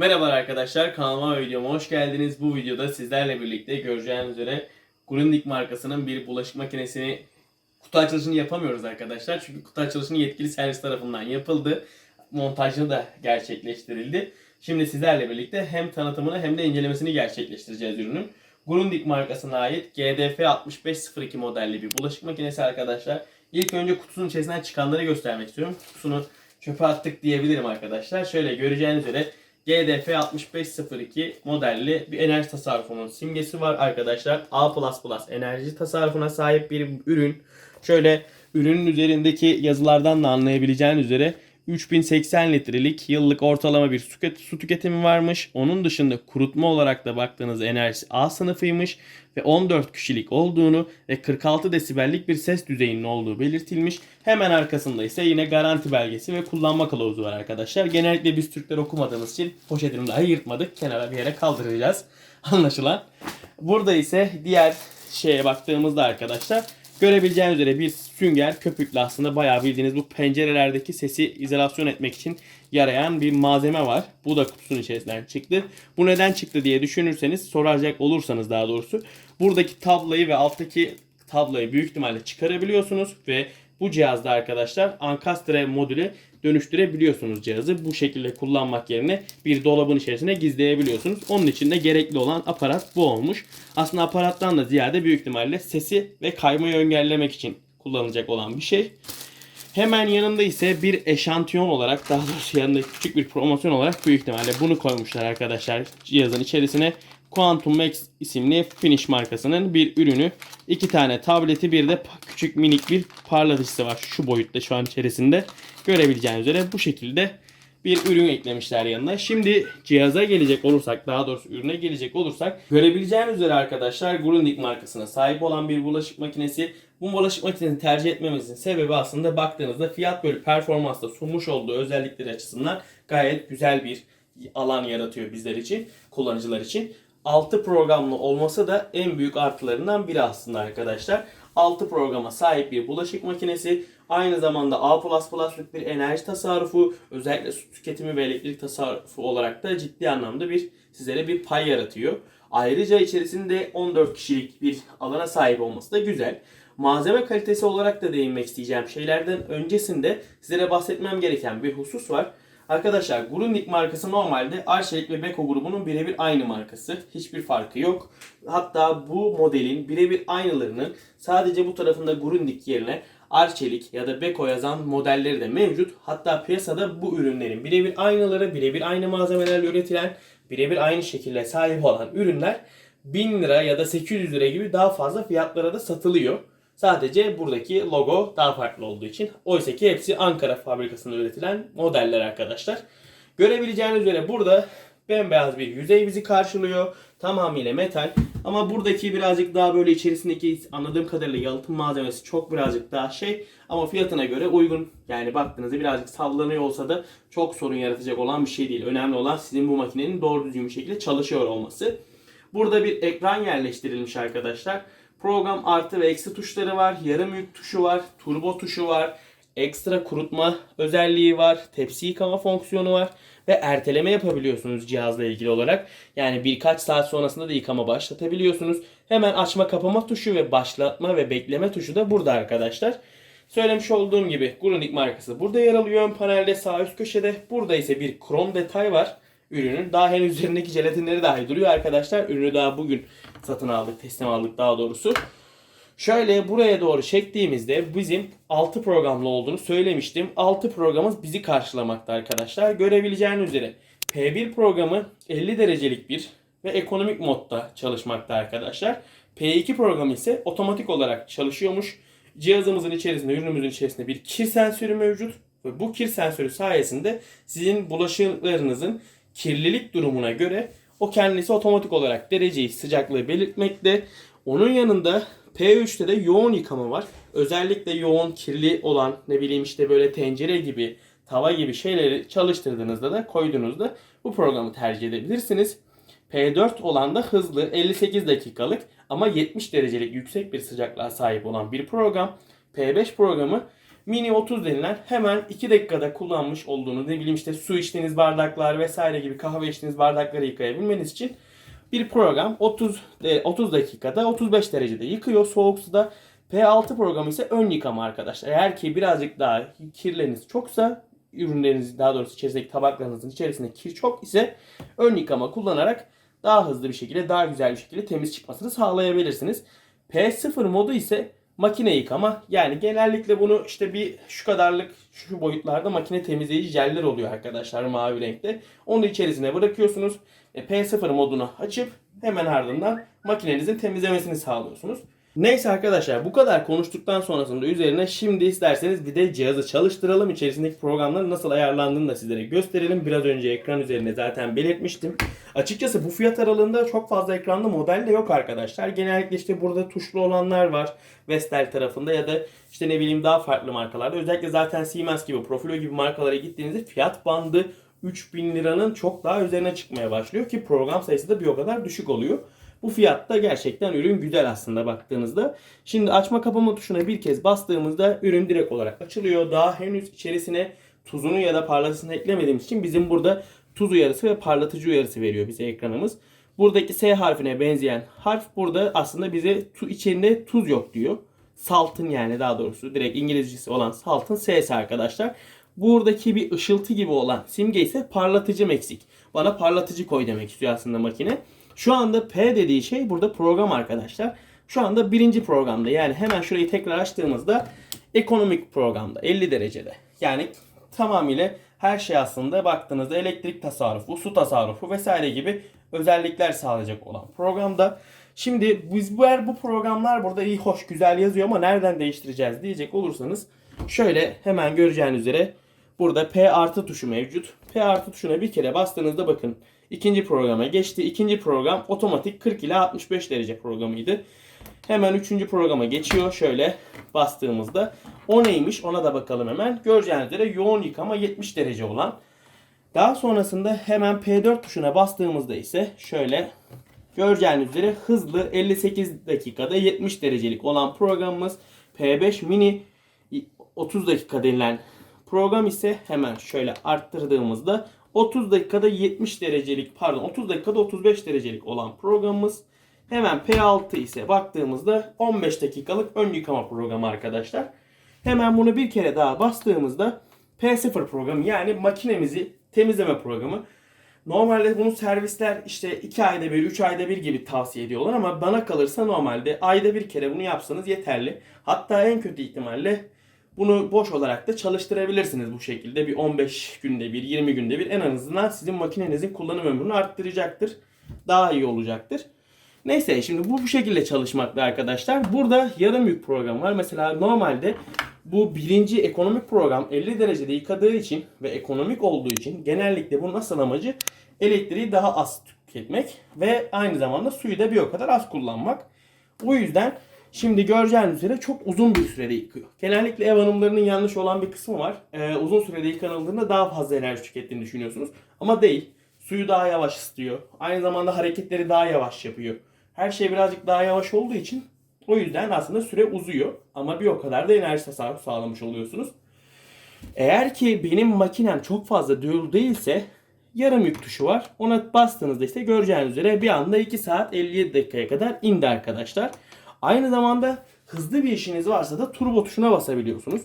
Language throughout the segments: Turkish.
Merhabalar arkadaşlar, kanalıma ve videoma hoş geldiniz. Bu videoda sizlerle birlikte göreceğiniz üzere Grundig markasının bir bulaşık makinesini kutu açılışını yapamıyoruz arkadaşlar. Çünkü kutu açılışını yetkili servis tarafından yapıldı. Montajını da gerçekleştirildi. Şimdi sizlerle birlikte hem tanıtımını hem de incelemesini gerçekleştireceğiz ürünün. Grundig markasına ait GDF 6502 modelli bir bulaşık makinesi arkadaşlar. İlk önce kutusunun içerisinden çıkanları göstermek istiyorum. Kutusunu çöpe attık diyebilirim arkadaşlar. Şöyle göreceğiniz üzere GDF 6502 modelli bir enerji tasarrufunun simgesi var arkadaşlar. A++ enerji tasarrufuna sahip bir ürün. Şöyle ürünün üzerindeki yazılardan da anlayabileceğiniz üzere 3080 litrelik yıllık ortalama bir su, tüket- su tüketimi varmış. Onun dışında kurutma olarak da baktığınız enerjisi A sınıfıymış ve 14 kişilik olduğunu ve 46 desibellik bir ses düzeyinin olduğu belirtilmiş. Hemen arkasında ise yine garanti belgesi ve kullanma kılavuzu var arkadaşlar. Genellikle biz Türkler okumadığımız için poşetini dahi yırtmadık. Kenara bir yere kaldıracağız. Anlaşılan. Burada ise diğer şeye baktığımızda arkadaşlar görebileceğiniz üzere bir sünger köpüklü aslında bayağı bildiğiniz bu pencerelerdeki sesi izolasyon etmek için yarayan bir malzeme var. Bu da kutusunun içerisinden çıktı. Bu neden çıktı diye düşünürseniz soracak olursanız daha doğrusu buradaki tablayı ve alttaki tabloyu büyük ihtimalle çıkarabiliyorsunuz ve bu cihazda arkadaşlar Ankastre modüle dönüştürebiliyorsunuz cihazı. Bu şekilde kullanmak yerine bir dolabın içerisine gizleyebiliyorsunuz. Onun için de gerekli olan aparat bu olmuş. Aslında aparattan da ziyade büyük ihtimalle sesi ve kaymayı engellemek için kullanılacak olan bir şey. Hemen yanında ise bir eşantiyon olarak daha doğrusu yanında küçük bir promosyon olarak büyük ihtimalle bunu koymuşlar arkadaşlar cihazın içerisine. Quantum Max isimli Finish markasının bir ürünü. iki tane tableti bir de küçük minik bir parlatıcısı var şu boyutta şu an içerisinde. Görebileceğiniz üzere bu şekilde bir ürün eklemişler yanına. Şimdi cihaza gelecek olursak, daha doğrusu ürüne gelecek olursak, görebileceğiniz üzere arkadaşlar Grundig markasına sahip olan bir bulaşık makinesi. Bu bulaşık makinesini tercih etmemizin sebebi aslında baktığınızda fiyat bölü performansla sunmuş olduğu özellikleri açısından gayet güzel bir alan yaratıyor bizler için, kullanıcılar için. 6 programlı olması da en büyük artılarından biri aslında arkadaşlar. 6 programa sahip bir bulaşık makinesi. Aynı zamanda A++'lık bir enerji tasarrufu, özellikle su tüketimi ve elektrik tasarrufu olarak da ciddi anlamda bir sizlere bir pay yaratıyor. Ayrıca içerisinde 14 kişilik bir alana sahip olması da güzel. Malzeme kalitesi olarak da değinmek isteyeceğim şeylerden öncesinde sizlere bahsetmem gereken bir husus var. Arkadaşlar Grundig markası normalde Arçelik ve Beko grubunun birebir aynı markası. Hiçbir farkı yok. Hatta bu modelin birebir aynılarının sadece bu tarafında Grundig yerine Arçelik ya da Beko yazan modelleri de mevcut. Hatta piyasada bu ürünlerin birebir aynıları, birebir aynı malzemelerle üretilen, birebir aynı şekilde sahip olan ürünler 1000 lira ya da 800 lira gibi daha fazla fiyatlara da satılıyor. Sadece buradaki logo daha farklı olduğu için. Oysa ki hepsi Ankara fabrikasında üretilen modeller arkadaşlar. Görebileceğiniz üzere burada bembeyaz bir yüzey bizi karşılıyor. Tamamıyla metal. Ama buradaki birazcık daha böyle içerisindeki anladığım kadarıyla yalıtım malzemesi çok birazcık daha şey. Ama fiyatına göre uygun. Yani baktığınızda birazcık sallanıyor olsa da çok sorun yaratacak olan bir şey değil. Önemli olan sizin bu makinenin doğru düzgün bir şekilde çalışıyor olması. Burada bir ekran yerleştirilmiş arkadaşlar. Program artı ve eksi tuşları var. Yarım yük tuşu var. Turbo tuşu var. Ekstra kurutma özelliği var. Tepsi yıkama fonksiyonu var. Ve erteleme yapabiliyorsunuz cihazla ilgili olarak. Yani birkaç saat sonrasında da yıkama başlatabiliyorsunuz. Hemen açma kapama tuşu ve başlatma ve bekleme tuşu da burada arkadaşlar. Söylemiş olduğum gibi Grundig markası burada yer alıyor ön panelde sağ üst köşede. Burada ise bir krom detay var ürünün. Daha henüz üzerindeki jelatinleri dahi duruyor arkadaşlar. Ürünü daha bugün satın aldık, teslim aldık daha doğrusu. Şöyle buraya doğru çektiğimizde bizim 6 programlı olduğunu söylemiştim. 6 programımız bizi karşılamakta arkadaşlar. Görebileceğiniz üzere P1 programı 50 derecelik bir ve ekonomik modda çalışmakta arkadaşlar. P2 programı ise otomatik olarak çalışıyormuş. Cihazımızın içerisinde, ürünümüzün içerisinde bir kir sensörü mevcut. Ve bu kir sensörü sayesinde sizin bulaşıklarınızın kirlilik durumuna göre o kendisi otomatik olarak dereceyi, sıcaklığı belirtmekte. Onun yanında P3'te de yoğun yıkama var. Özellikle yoğun kirli olan ne bileyim işte böyle tencere gibi, tava gibi şeyleri çalıştırdığınızda da koyduğunuzda bu programı tercih edebilirsiniz. P4 olan da hızlı 58 dakikalık ama 70 derecelik yüksek bir sıcaklığa sahip olan bir program. P5 programı Mini 30 denilen hemen 2 dakikada kullanmış olduğunuz ne bileyim işte su içtiğiniz bardaklar vesaire gibi kahve içtiğiniz bardakları yıkayabilmeniz için bir program 30 e, 30 dakikada 35 derecede yıkıyor soğuk suda. P6 programı ise ön yıkama arkadaşlar. Eğer ki birazcık daha kirleriniz çoksa ürünleriniz daha doğrusu içerisindeki tabaklarınızın içerisinde kir çok ise ön yıkama kullanarak daha hızlı bir şekilde daha güzel bir şekilde temiz çıkmasını sağlayabilirsiniz. P0 modu ise makine yıkama. Yani genellikle bunu işte bir şu kadarlık şu boyutlarda makine temizleyici jeller oluyor arkadaşlar mavi renkte. Onu içerisine bırakıyorsunuz. E, P0 modunu açıp hemen ardından makinenizin temizlemesini sağlıyorsunuz. Neyse arkadaşlar bu kadar konuştuktan sonrasında üzerine şimdi isterseniz bir de cihazı çalıştıralım. İçerisindeki programların nasıl ayarlandığını da sizlere gösterelim. Biraz önce ekran üzerinde zaten belirtmiştim. Açıkçası bu fiyat aralığında çok fazla ekranda model de yok arkadaşlar. Genellikle işte burada tuşlu olanlar var. Vestel tarafında ya da işte ne bileyim daha farklı markalarda. Özellikle zaten Siemens gibi, Profilo gibi markalara gittiğinizde fiyat bandı 3000 liranın çok daha üzerine çıkmaya başlıyor ki program sayısı da bir o kadar düşük oluyor. Bu fiyatta gerçekten ürün güzel aslında baktığınızda. Şimdi açma kapama tuşuna bir kez bastığımızda ürün direkt olarak açılıyor. Daha henüz içerisine tuzunu ya da parlatısını eklemediğimiz için bizim burada tuz uyarısı ve parlatıcı uyarısı veriyor bize ekranımız. Buradaki S harfine benzeyen harf burada aslında bize tu içinde tuz yok diyor. Saltın yani daha doğrusu direkt İngilizcesi olan saltın S'si arkadaşlar. Buradaki bir ışıltı gibi olan simge ise parlatıcı eksik. Bana parlatıcı koy demek istiyor aslında makine. Şu anda P dediği şey burada program arkadaşlar. Şu anda birinci programda yani hemen şurayı tekrar açtığımızda ekonomik programda 50 derecede. Yani tamamıyla her şey aslında baktığınızda elektrik tasarrufu, su tasarrufu vesaire gibi özellikler sağlayacak olan programda. Şimdi biz bu, bu programlar burada iyi hoş güzel yazıyor ama nereden değiştireceğiz diyecek olursanız şöyle hemen göreceğiniz üzere burada P artı tuşu mevcut. P artı tuşuna bir kere bastığınızda bakın ikinci programa geçti. İkinci program otomatik 40 ile 65 derece programıydı. Hemen üçüncü programa geçiyor. Şöyle bastığımızda o neymiş ona da bakalım hemen. Göreceğiniz üzere yoğun yıkama 70 derece olan. Daha sonrasında hemen P4 tuşuna bastığımızda ise şöyle göreceğiniz üzere hızlı 58 dakikada 70 derecelik olan programımız P5 mini 30 dakika denilen program ise hemen şöyle arttırdığımızda 30 dakikada 70 derecelik pardon 30 dakikada 35 derecelik olan programımız hemen P6 ise baktığımızda 15 dakikalık ön yıkama programı arkadaşlar. Hemen bunu bir kere daha bastığımızda P0 programı yani makinemizi temizleme programı. Normalde bunu servisler işte 2 ayda bir, 3 ayda bir gibi tavsiye ediyorlar ama bana kalırsa normalde ayda bir kere bunu yapsanız yeterli. Hatta en kötü ihtimalle bunu boş olarak da çalıştırabilirsiniz bu şekilde. Bir 15 günde bir, 20 günde bir en azından sizin makinenizin kullanım ömrünü arttıracaktır. Daha iyi olacaktır. Neyse şimdi bu bu şekilde çalışmakta arkadaşlar. Burada yarım yük program var. Mesela normalde bu birinci ekonomik program 50 derecede yıkadığı için ve ekonomik olduğu için genellikle bunun asıl amacı elektriği daha az tüketmek ve aynı zamanda suyu da bir o kadar az kullanmak. O yüzden şimdi göreceğiniz üzere çok uzun bir sürede yıkıyor. Genellikle ev hanımlarının yanlış olan bir kısmı var. Ee, uzun sürede yıkanıldığında daha fazla enerji tükettiğini düşünüyorsunuz. Ama değil. Suyu daha yavaş ısıtıyor. Aynı zamanda hareketleri daha yavaş yapıyor. Her şey birazcık daha yavaş olduğu için o yüzden aslında süre uzuyor. Ama bir o kadar da enerji tasarrufu sağlamış oluyorsunuz. Eğer ki benim makinem çok fazla duyulu değilse yarım yük tuşu var. Ona bastığınızda işte göreceğiniz üzere bir anda 2 saat 57 dakikaya kadar indi arkadaşlar. Aynı zamanda hızlı bir işiniz varsa da turbo tuşuna basabiliyorsunuz.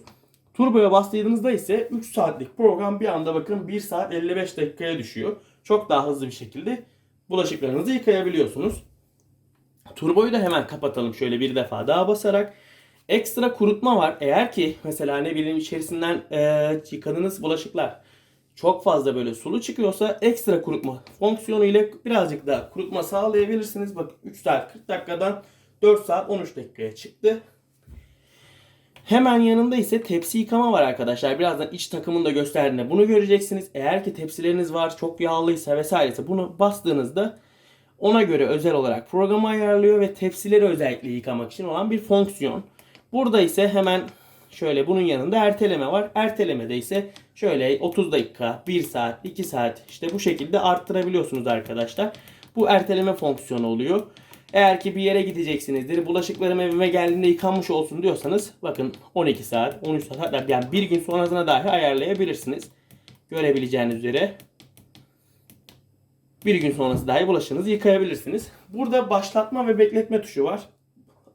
Turboya bastığınızda ise 3 saatlik program bir anda bakın 1 saat 55 dakikaya düşüyor. Çok daha hızlı bir şekilde bulaşıklarınızı yıkayabiliyorsunuz. Turboyu da hemen kapatalım şöyle bir defa daha basarak. Ekstra kurutma var. Eğer ki mesela ne bileyim içerisinden e, yıkadığınız bulaşıklar çok fazla böyle sulu çıkıyorsa ekstra kurutma fonksiyonu ile birazcık daha kurutma sağlayabilirsiniz. Bakın 3 saat 40 dakikadan 4 saat 13 dakikaya çıktı. Hemen yanında ise tepsi yıkama var arkadaşlar. Birazdan iç takımını da gösterdiğinde bunu göreceksiniz. Eğer ki tepsileriniz var çok yağlıysa vesairese bunu bastığınızda ona göre özel olarak programı ayarlıyor ve tepsileri özellikle yıkamak için olan bir fonksiyon. Burada ise hemen şöyle bunun yanında erteleme var. Ertelemede ise şöyle 30 dakika, 1 saat, 2 saat işte bu şekilde arttırabiliyorsunuz arkadaşlar. Bu erteleme fonksiyonu oluyor. Eğer ki bir yere gideceksinizdir, bulaşıklarım evime geldiğinde yıkanmış olsun diyorsanız bakın 12 saat, 13 saat hatta yani bir gün sonrasına dahi ayarlayabilirsiniz. Görebileceğiniz üzere bir gün sonrası dahi bulaşığınızı yıkayabilirsiniz. Burada başlatma ve bekletme tuşu var.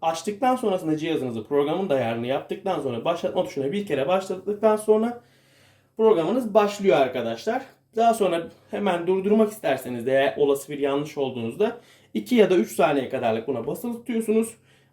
Açtıktan sonrasında cihazınızı programın da ayarını yaptıktan sonra başlatma tuşuna bir kere başlattıktan sonra programınız başlıyor arkadaşlar. Daha sonra hemen durdurmak isterseniz de olası bir yanlış olduğunuzda 2 ya da 3 saniye kadarlık buna basılı tutuyorsunuz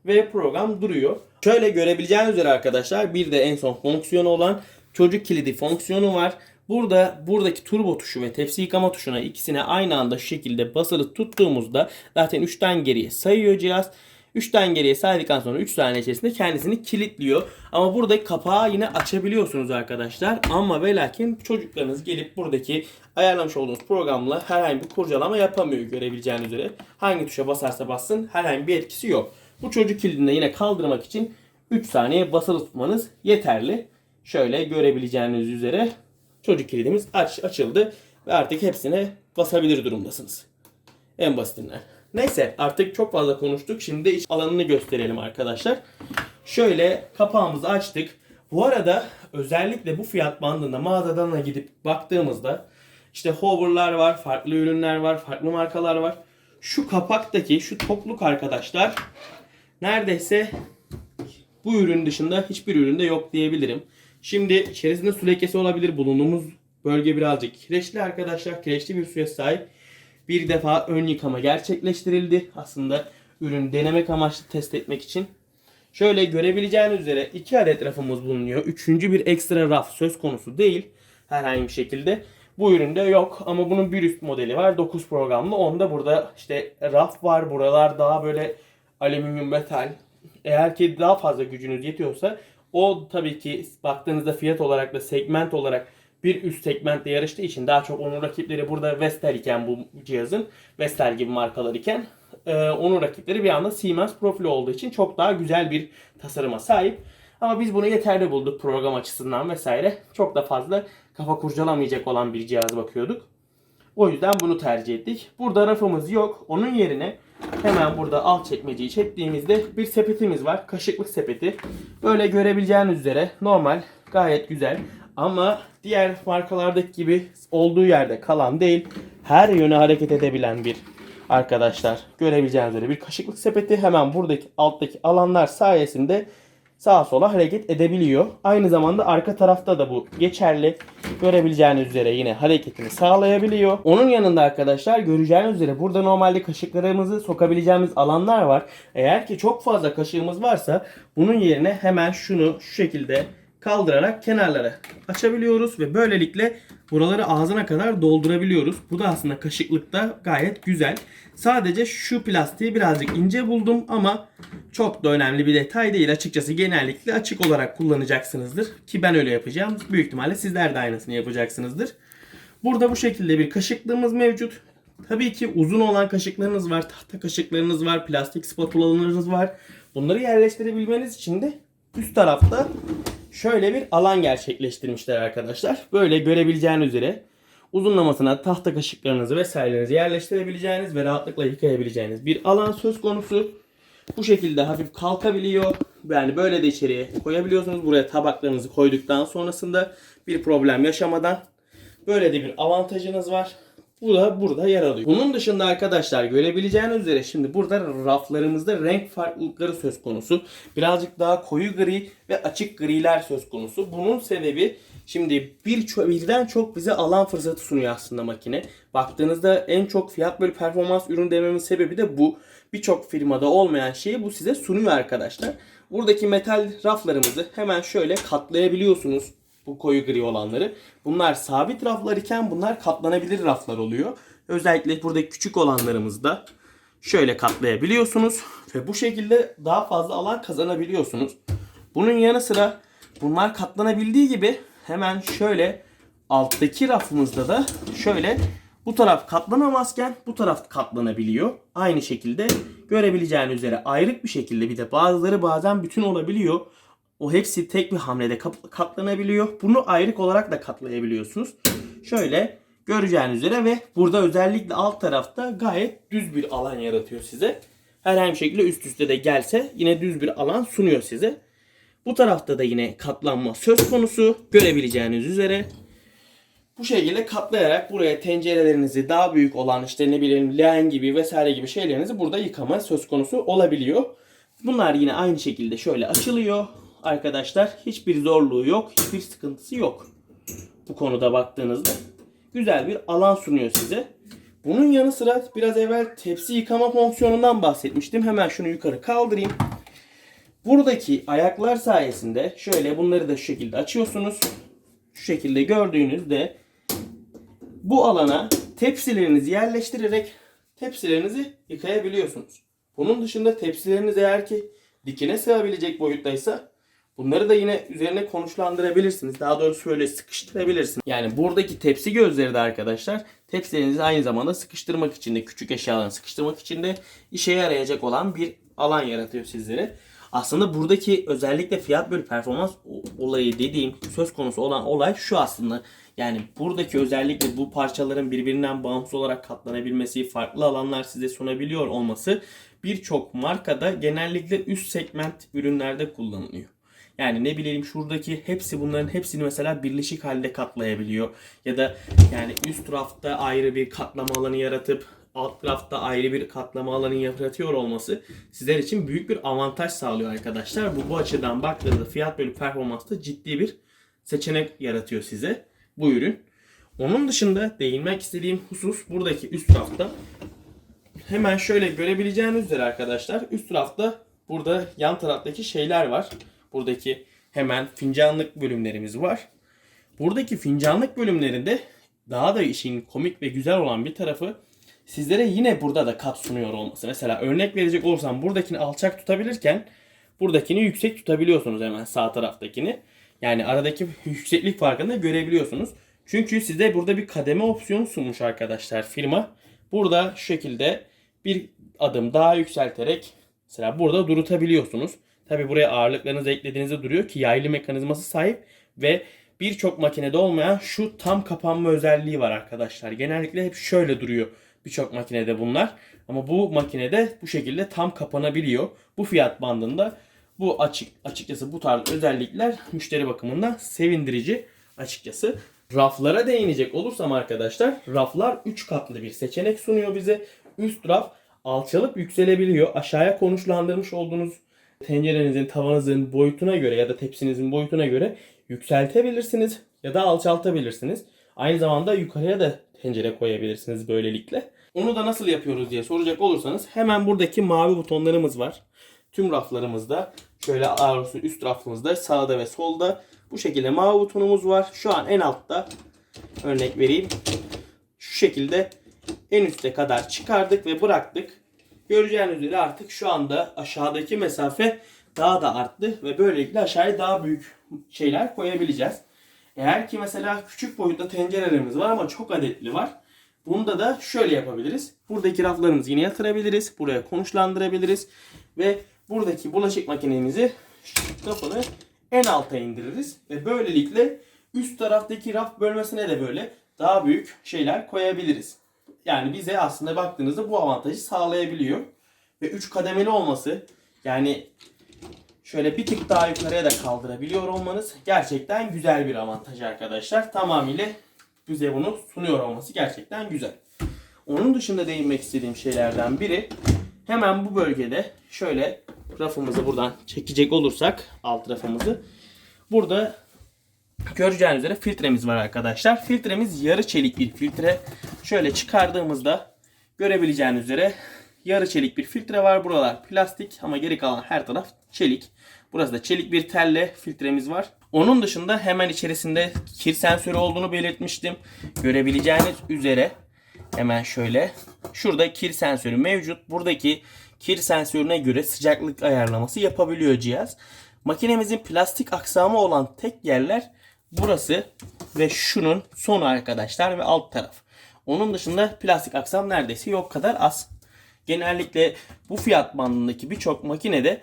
ve program duruyor. Şöyle görebileceğiniz üzere arkadaşlar bir de en son fonksiyonu olan çocuk kilidi fonksiyonu var. Burada buradaki turbo tuşu ve tepsi yıkama tuşuna ikisine aynı anda şekilde basılı tuttuğumuzda zaten 3'ten geriye sayıyor cihaz. 3'ten geriye saydıktan sonra 3 saniye içerisinde kendisini kilitliyor. Ama buradaki kapağı yine açabiliyorsunuz arkadaşlar. Ama ve lakin çocuklarınız gelip buradaki ayarlamış olduğunuz programla herhangi bir kurcalama yapamıyor görebileceğiniz üzere. Hangi tuşa basarsa bassın herhangi bir etkisi yok. Bu çocuk kilidini yine kaldırmak için 3 saniye basılı tutmanız yeterli. Şöyle görebileceğiniz üzere çocuk kilidimiz aç, açıldı ve artık hepsine basabilir durumdasınız. En basitinden. Neyse artık çok fazla konuştuk. Şimdi iç alanını gösterelim arkadaşlar. Şöyle kapağımızı açtık. Bu arada özellikle bu fiyat bandında mağazadan da gidip baktığımızda işte hover'lar var, farklı ürünler var, farklı markalar var. Şu kapaktaki şu topluk arkadaşlar neredeyse bu ürün dışında hiçbir üründe yok diyebilirim. Şimdi içerisinde su lekesi olabilir. Bulunduğumuz bölge birazcık kireçli arkadaşlar. Kireçli bir suya sahip. Bir defa ön yıkama gerçekleştirildi. Aslında ürün denemek amaçlı test etmek için. Şöyle görebileceğiniz üzere iki adet rafımız bulunuyor. Üçüncü bir ekstra raf söz konusu değil. Herhangi bir şekilde. Bu üründe yok ama bunun bir üst modeli var. 9 programlı. Onda burada işte raf var. Buralar daha böyle alüminyum metal. Eğer ki daha fazla gücünüz yetiyorsa o tabii ki baktığınızda fiyat olarak da segment olarak bir üst segmentle yarıştığı için daha çok onun rakipleri burada Vestel iken bu cihazın Vestel gibi markalar iken e, onun rakipleri bir anda Siemens profili olduğu için çok daha güzel bir tasarıma sahip. Ama biz bunu yeterli bulduk program açısından vesaire. Çok da fazla kafa kurcalamayacak olan bir cihaz bakıyorduk. O yüzden bunu tercih ettik. Burada rafımız yok. Onun yerine hemen burada alt çekmeceyi çektiğimizde bir sepetimiz var. Kaşıklık sepeti. Böyle görebileceğiniz üzere normal gayet güzel. Ama diğer markalardaki gibi olduğu yerde kalan değil. Her yöne hareket edebilen bir arkadaşlar. Görebileceğiniz üzere bir kaşıklık sepeti hemen buradaki alttaki alanlar sayesinde sağa sola hareket edebiliyor. Aynı zamanda arka tarafta da bu geçerli. Görebileceğiniz üzere yine hareketini sağlayabiliyor. Onun yanında arkadaşlar göreceğiniz üzere burada normalde kaşıklarımızı sokabileceğimiz alanlar var. Eğer ki çok fazla kaşığımız varsa bunun yerine hemen şunu şu şekilde kaldırarak kenarları açabiliyoruz ve böylelikle buraları ağzına kadar doldurabiliyoruz. Bu da aslında kaşıklıkta gayet güzel. Sadece şu plastiği birazcık ince buldum ama çok da önemli bir detay değil. Açıkçası genellikle açık olarak kullanacaksınızdır. Ki ben öyle yapacağım. Büyük ihtimalle sizler de aynısını yapacaksınızdır. Burada bu şekilde bir kaşıklığımız mevcut. Tabii ki uzun olan kaşıklarınız var, tahta kaşıklarınız var, plastik spatulalarınız var. Bunları yerleştirebilmeniz için de üst tarafta şöyle bir alan gerçekleştirmişler arkadaşlar. Böyle görebileceğiniz üzere uzunlamasına tahta kaşıklarınızı vesairelerinizi yerleştirebileceğiniz ve rahatlıkla yıkayabileceğiniz bir alan söz konusu. Bu şekilde hafif kalkabiliyor. Yani böyle de içeriye koyabiliyorsunuz. Buraya tabaklarınızı koyduktan sonrasında bir problem yaşamadan böyle de bir avantajınız var. Bu da burada yer alıyor. Bunun dışında arkadaşlar görebileceğiniz üzere şimdi burada raflarımızda renk farklılıkları söz konusu. Birazcık daha koyu gri ve açık griler söz konusu. Bunun sebebi şimdi bir birden çok bize alan fırsatı sunuyor aslında makine. Baktığınızda en çok fiyat bölü performans ürün dememin sebebi de bu. Birçok firmada olmayan şeyi bu size sunuyor arkadaşlar. Buradaki metal raflarımızı hemen şöyle katlayabiliyorsunuz bu koyu gri olanları. Bunlar sabit raflar iken bunlar katlanabilir raflar oluyor. Özellikle burada küçük olanlarımızda şöyle katlayabiliyorsunuz ve bu şekilde daha fazla alan kazanabiliyorsunuz. Bunun yanı sıra bunlar katlanabildiği gibi hemen şöyle alttaki rafımızda da şöyle bu taraf katlanamazken bu taraf katlanabiliyor. Aynı şekilde görebileceğiniz üzere ayrık bir şekilde bir de bazıları bazen bütün olabiliyor. O hepsi tek bir hamlede katlanabiliyor. Bunu ayrık olarak da katlayabiliyorsunuz. Şöyle göreceğiniz üzere ve burada özellikle alt tarafta gayet düz bir alan yaratıyor size. herhangi bir şekilde üst üste de gelse yine düz bir alan sunuyor size. Bu tarafta da yine katlanma söz konusu görebileceğiniz üzere. Bu şekilde katlayarak buraya tencerelerinizi daha büyük olan işte ne bileyim leğen gibi vesaire gibi şeylerinizi burada yıkama söz konusu olabiliyor. Bunlar yine aynı şekilde şöyle açılıyor arkadaşlar. Hiçbir zorluğu yok, hiçbir sıkıntısı yok. Bu konuda baktığınızda güzel bir alan sunuyor size. Bunun yanı sıra biraz evvel tepsi yıkama fonksiyonundan bahsetmiştim. Hemen şunu yukarı kaldırayım. Buradaki ayaklar sayesinde şöyle bunları da şu şekilde açıyorsunuz. Şu şekilde gördüğünüzde bu alana tepsilerinizi yerleştirerek tepsilerinizi yıkayabiliyorsunuz. Bunun dışında tepsileriniz eğer ki dikine sığabilecek boyuttaysa bunları da yine üzerine konuşlandırabilirsiniz. Daha doğrusu şöyle sıkıştırabilirsiniz. Yani buradaki tepsi gözleri de arkadaşlar tepsilerinizi aynı zamanda sıkıştırmak için de küçük eşyalarını sıkıştırmak için de işe yarayacak olan bir alan yaratıyor sizlere. Aslında buradaki özellikle fiyat bölü performans olayı dediğim söz konusu olan olay şu aslında. Yani buradaki özellikle bu parçaların birbirinden bağımsız olarak katlanabilmesi, farklı alanlar size sunabiliyor olması birçok markada genellikle üst segment ürünlerde kullanılıyor. Yani ne bileyim şuradaki hepsi bunların hepsini mesela birleşik halde katlayabiliyor. Ya da yani üst rafta ayrı bir katlama alanı yaratıp alt rafta ayrı bir katlama alanı yaratıyor olması sizler için büyük bir avantaj sağlıyor arkadaşlar. Bu, bu açıdan baktığınızda fiyat bölü performansta ciddi bir seçenek yaratıyor size bu ürün. Onun dışında değinmek istediğim husus buradaki üst rafta hemen şöyle görebileceğiniz üzere arkadaşlar üst rafta burada yan taraftaki şeyler var. Buradaki hemen fincanlık bölümlerimiz var. Buradaki fincanlık bölümlerinde daha da işin komik ve güzel olan bir tarafı sizlere yine burada da kat sunuyor olması. Mesela örnek verecek olursam buradakini alçak tutabilirken buradakini yüksek tutabiliyorsunuz hemen sağ taraftakini. Yani aradaki yükseklik farkını görebiliyorsunuz. Çünkü size burada bir kademe opsiyonu sunmuş arkadaşlar firma. Burada şu şekilde bir adım daha yükselterek mesela burada durutabiliyorsunuz. Tabi buraya ağırlıklarınızı eklediğinizde duruyor ki yaylı mekanizması sahip ve birçok makinede olmayan şu tam kapanma özelliği var arkadaşlar. Genellikle hep şöyle duruyor birçok makinede bunlar. Ama bu makinede bu şekilde tam kapanabiliyor. Bu fiyat bandında bu açık açıkçası bu tarz özellikler müşteri bakımından sevindirici açıkçası. Raflara değinecek olursam arkadaşlar raflar 3 katlı bir seçenek sunuyor bize. Üst raf alçalıp yükselebiliyor. Aşağıya konuşlandırmış olduğunuz tencerenizin, tavanızın boyutuna göre ya da tepsinizin boyutuna göre yükseltebilirsiniz ya da alçaltabilirsiniz. Aynı zamanda yukarıya da tencere koyabilirsiniz böylelikle. Onu da nasıl yapıyoruz diye soracak olursanız hemen buradaki mavi butonlarımız var. Tüm raflarımızda şöyle ağrısı üst rafımızda sağda ve solda bu şekilde mavi butonumuz var. Şu an en altta örnek vereyim. Şu şekilde en üste kadar çıkardık ve bıraktık. Göreceğiniz üzere artık şu anda aşağıdaki mesafe daha da arttı ve böylelikle aşağıya daha büyük şeyler koyabileceğiz. Eğer ki mesela küçük boyutta tencerelerimiz var ama çok adetli var. Bunda da şöyle yapabiliriz. Buradaki raflarımızı yine yatırabiliriz. Buraya konuşlandırabiliriz. Ve buradaki bulaşık makinemizi kapını en alta indiririz. Ve böylelikle üst taraftaki raf bölmesine de böyle daha büyük şeyler koyabiliriz. Yani bize aslında baktığınızda bu avantajı sağlayabiliyor. Ve 3 kademeli olması yani şöyle bir tık daha yukarıya da kaldırabiliyor olmanız gerçekten güzel bir avantaj arkadaşlar. Tamamıyla bize bunu sunuyor olması gerçekten güzel. Onun dışında değinmek istediğim şeylerden biri hemen bu bölgede şöyle rafımızı buradan çekecek olursak alt rafımızı burada göreceğiniz üzere filtremiz var arkadaşlar. Filtremiz yarı çelik bir filtre. Şöyle çıkardığımızda görebileceğiniz üzere yarı çelik bir filtre var. Buralar plastik ama geri kalan her taraf çelik. Burası da çelik bir telle filtremiz var. Onun dışında hemen içerisinde kir sensörü olduğunu belirtmiştim. Görebileceğiniz üzere hemen şöyle şurada kir sensörü mevcut. Buradaki kir sensörüne göre sıcaklık ayarlaması yapabiliyor cihaz. Makinemizin plastik aksamı olan tek yerler burası ve şunun sonu arkadaşlar ve alt taraf. Onun dışında plastik aksam neredeyse yok kadar az. Genellikle bu fiyat bandındaki birçok makinede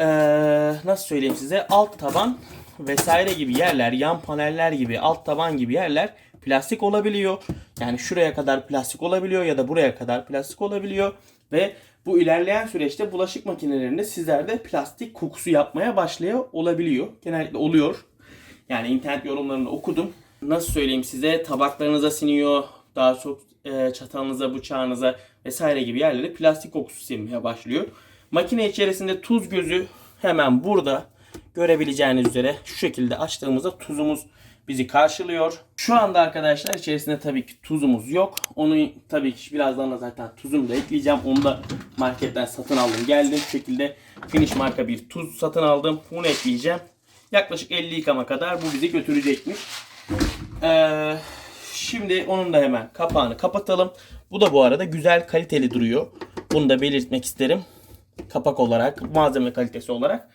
ee, nasıl söyleyeyim size alt taban vesaire gibi yerler, yan paneller gibi, alt taban gibi yerler plastik olabiliyor. Yani şuraya kadar plastik olabiliyor ya da buraya kadar plastik olabiliyor ve Bu ilerleyen süreçte bulaşık makinelerinde sizlerde plastik kokusu yapmaya başlıyor olabiliyor. Genellikle oluyor. Yani internet yorumlarını okudum. Nasıl söyleyeyim size tabaklarınıza siniyor, daha çok e, çatalınıza, bıçağınıza vesaire gibi yerlere plastik kokusu sinmeye başlıyor. Makine içerisinde tuz gözü hemen burada görebileceğiniz üzere şu şekilde açtığımızda tuzumuz bizi karşılıyor. Şu anda arkadaşlar içerisinde tabii ki tuzumuz yok. Onu tabii ki birazdan da zaten tuzumu da ekleyeceğim. Onu da marketten satın aldım. Geldim şu şekilde Finish marka bir tuz satın aldım. Bunu ekleyeceğim. Yaklaşık 50 yıkama kadar bu bizi götürecekmiş. Ee, şimdi onun da hemen kapağını kapatalım. Bu da bu arada güzel kaliteli duruyor. Bunu da belirtmek isterim. Kapak olarak, malzeme kalitesi olarak.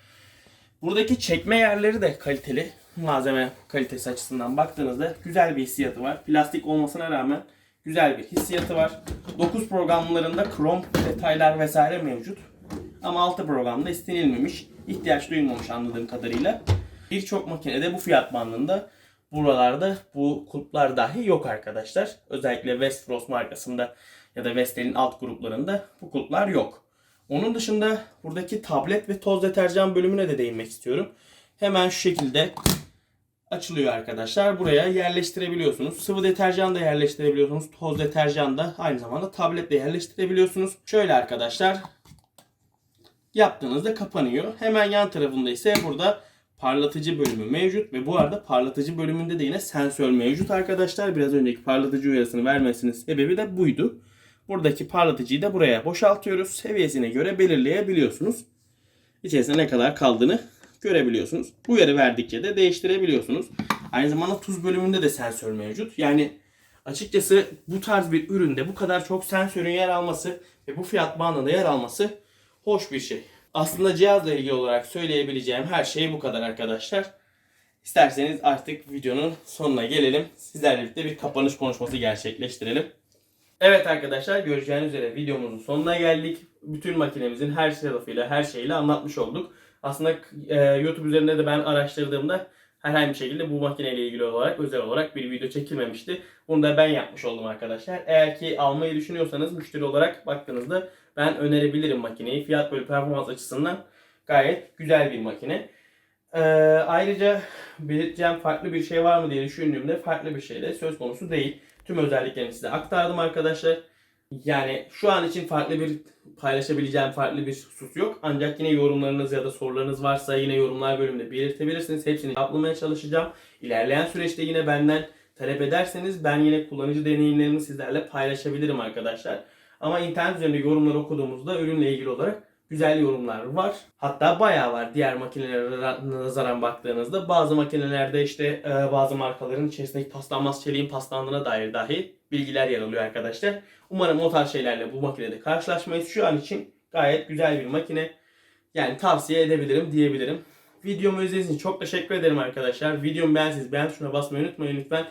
Buradaki çekme yerleri de kaliteli. Malzeme kalitesi açısından baktığınızda güzel bir hissiyatı var. Plastik olmasına rağmen güzel bir hissiyatı var. 9 programlarında krom detaylar vesaire mevcut. Ama 6 programda istenilmemiş. ihtiyaç duyulmamış anladığım kadarıyla. Birçok makinede bu fiyat bandında buralarda bu kulplar dahi yok arkadaşlar. Özellikle Westfrost markasında ya da Vestel'in alt gruplarında bu kulplar yok. Onun dışında buradaki tablet ve toz deterjan bölümüne de değinmek istiyorum. Hemen şu şekilde açılıyor arkadaşlar. Buraya yerleştirebiliyorsunuz. Sıvı deterjan da yerleştirebiliyorsunuz. Toz deterjan da aynı zamanda tablet de yerleştirebiliyorsunuz. Şöyle arkadaşlar yaptığınızda kapanıyor. Hemen yan tarafında ise burada parlatıcı bölümü mevcut ve bu arada parlatıcı bölümünde de yine sensör mevcut arkadaşlar. Biraz önceki parlatıcı uyarısını vermesinin sebebi de buydu. Buradaki parlatıcıyı da buraya boşaltıyoruz. Seviyesine göre belirleyebiliyorsunuz. İçerisinde ne kadar kaldığını görebiliyorsunuz. Bu uyarı verdikçe de değiştirebiliyorsunuz. Aynı zamanda tuz bölümünde de sensör mevcut. Yani açıkçası bu tarz bir üründe bu kadar çok sensörün yer alması ve bu fiyat bandında yer alması hoş bir şey. Aslında cihazla ilgili olarak söyleyebileceğim her şey bu kadar arkadaşlar. İsterseniz artık videonun sonuna gelelim. Sizlerle birlikte bir kapanış konuşması gerçekleştirelim. Evet arkadaşlar göreceğiniz üzere videomuzun sonuna geldik. Bütün makinemizin her tarafıyla her şeyle anlatmış olduk. Aslında e, YouTube üzerinde de ben araştırdığımda herhangi bir şekilde bu makineyle ilgili olarak özel olarak bir video çekilmemişti. Bunu da ben yapmış oldum arkadaşlar. Eğer ki almayı düşünüyorsanız müşteri olarak baktığınızda ben önerebilirim makineyi. Fiyat böyle performans açısından gayet güzel bir makine. Ee, ayrıca belirteceğim farklı bir şey var mı diye düşündüğümde farklı bir şey de söz konusu değil. Tüm özelliklerini size aktardım arkadaşlar. Yani şu an için farklı bir paylaşabileceğim farklı bir husus yok. Ancak yine yorumlarınız ya da sorularınız varsa yine yorumlar bölümünde belirtebilirsiniz. Hepsini cevaplamaya çalışacağım. İlerleyen süreçte yine benden talep ederseniz ben yine kullanıcı deneyimlerimi sizlerle paylaşabilirim arkadaşlar. Ama internet üzerinde yorumları okuduğumuzda ürünle ilgili olarak güzel yorumlar var. Hatta bayağı var diğer makinelere nazaran baktığınızda. Bazı makinelerde işte e, bazı markaların içerisindeki paslanmaz çeliğin paslandığına dair dahi bilgiler yer alıyor arkadaşlar. Umarım o tarz şeylerle bu makinede karşılaşmayız. Şu an için gayet güzel bir makine. Yani tavsiye edebilirim diyebilirim. Videomu izlediğiniz için çok teşekkür ederim arkadaşlar. Videomu beğendiyseniz beğen tuşuna basmayı unutmayın lütfen.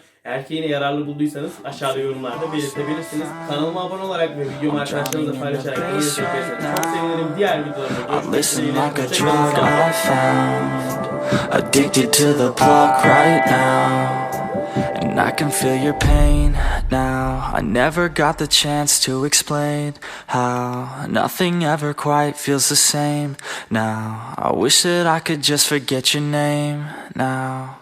Yine yararlı bulduysanız aşağıda yorumlarda belirtebilirsiniz. Kanalıma abone olarak ve videomu arkadaşlarınızla paylaşarak beni desteklerseniz çok sevinirim. Diğer videolarda görüşmek dileğiyle. Addicted to the plug right now And I can feel your pain now. I never got the chance to explain how Nothing ever quite feels the same. Now I wish that I could just forget your name now